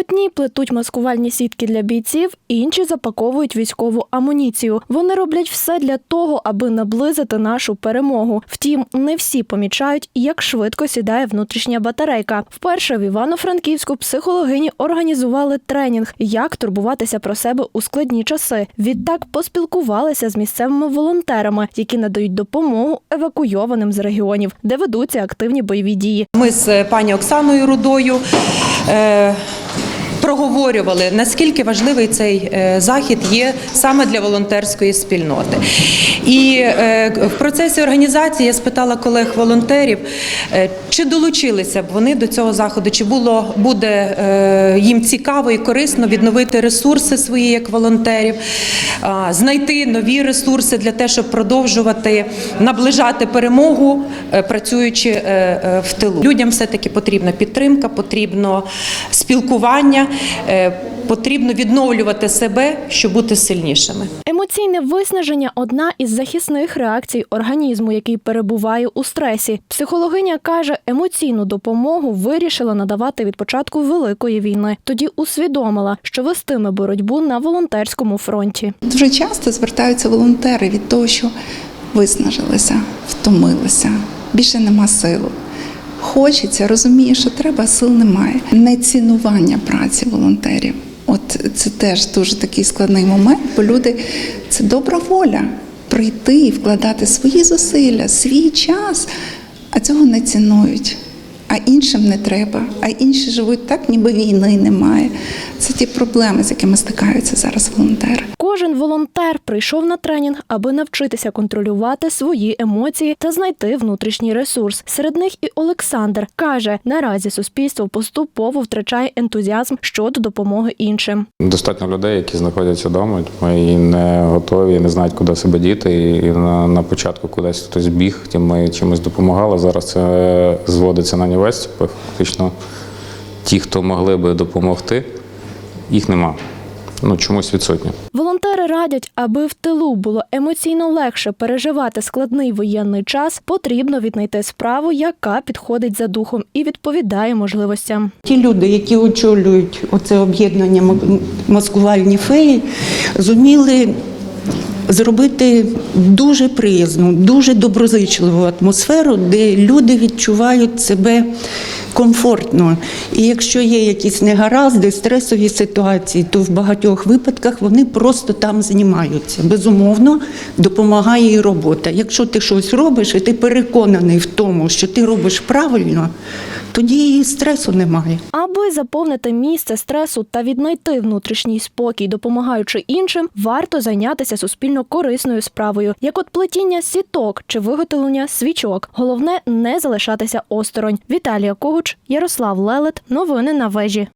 Одні плетуть маскувальні сітки для бійців, інші запаковують військову амуніцію. Вони роблять все для того, аби наблизити нашу перемогу. Втім, не всі помічають, як швидко сідає внутрішня батарейка. Вперше в Івано-Франківську психологині організували тренінг, як турбуватися про себе у складні часи. Відтак поспілкувалися з місцевими волонтерами, які надають допомогу евакуйованим з регіонів, де ведуться активні бойові дії. Ми з пані Оксаною Рудою е, проговорювали, наскільки важливий цей е, захід є саме для волонтерської спільноти. І е, в процесі організації я спитала колег-волонтерів, е, чи долучилися б вони до цього заходу, чи було буде їм цікаво і корисно відновити ресурси свої як волонтерів, знайти нові ресурси для того, щоб продовжувати наближати перемогу, працюючи в тилу. Людям все-таки потрібна підтримка, потрібно спілкування, потрібно відновлювати себе, щоб бути сильнішими. Емоційне виснаження одна із захисних реакцій організму, який перебуває у стресі. Психологиня каже, емоційну допомогу вирішила надавати від початку великої війни. Тоді усвідомила, що вестиме боротьбу на волонтерському фронті. Дуже часто звертаються волонтери від того, що виснажилися, втомилися, більше нема сил. Хочеться, розуміє, що треба, а сил немає. Нецінування праці волонтерів. От це теж дуже такий складний момент, бо люди це добра воля прийти і вкладати свої зусилля, свій час, а цього не цінують. А іншим не треба, а інші живуть так, ніби війни немає. Це ті проблеми, з якими стикаються зараз волонтери. Кожен волонтер прийшов на тренінг, аби навчитися контролювати свої емоції та знайти внутрішній ресурс. Серед них і Олександр каже: наразі суспільство поступово втрачає ентузіазм щодо допомоги іншим. Достатньо людей, які знаходяться вдома, і не готові, не знають, куди себе діти. І на, на початку кудись хтось біг, тим ми чимось допомагали. Зараз це зводиться на нівець. Фактично, ті, хто могли би допомогти, їх нема. Ну, чомусь відсутні. Волонтери радять, аби в тилу було емоційно легше переживати складний воєнний час, потрібно віднайти справу, яка підходить за духом і відповідає можливостям. Ті люди, які очолюють оце об'єднання маскувальні феї, зуміли зробити дуже приязну, дуже доброзичливу атмосферу, де люди відчувають себе комфортно. І якщо є якісь негаразди, стресові ситуації, то в багатьох випадках вони просто там знімаються. Безумовно, допомагає і робота. Якщо ти щось робиш, і ти переконаний в тому, що ти робиш правильно, тоді і стресу немає. Аби заповнити місце стресу та віднайти внутрішній спокій, допомагаючи іншим, варто зайнятися суспільно корисною справою, як от плетіння сіток чи виготовлення свічок. Головне не залишатися осторонь. Віталія Когуч, Ярослав Лелет. Новини на вежі.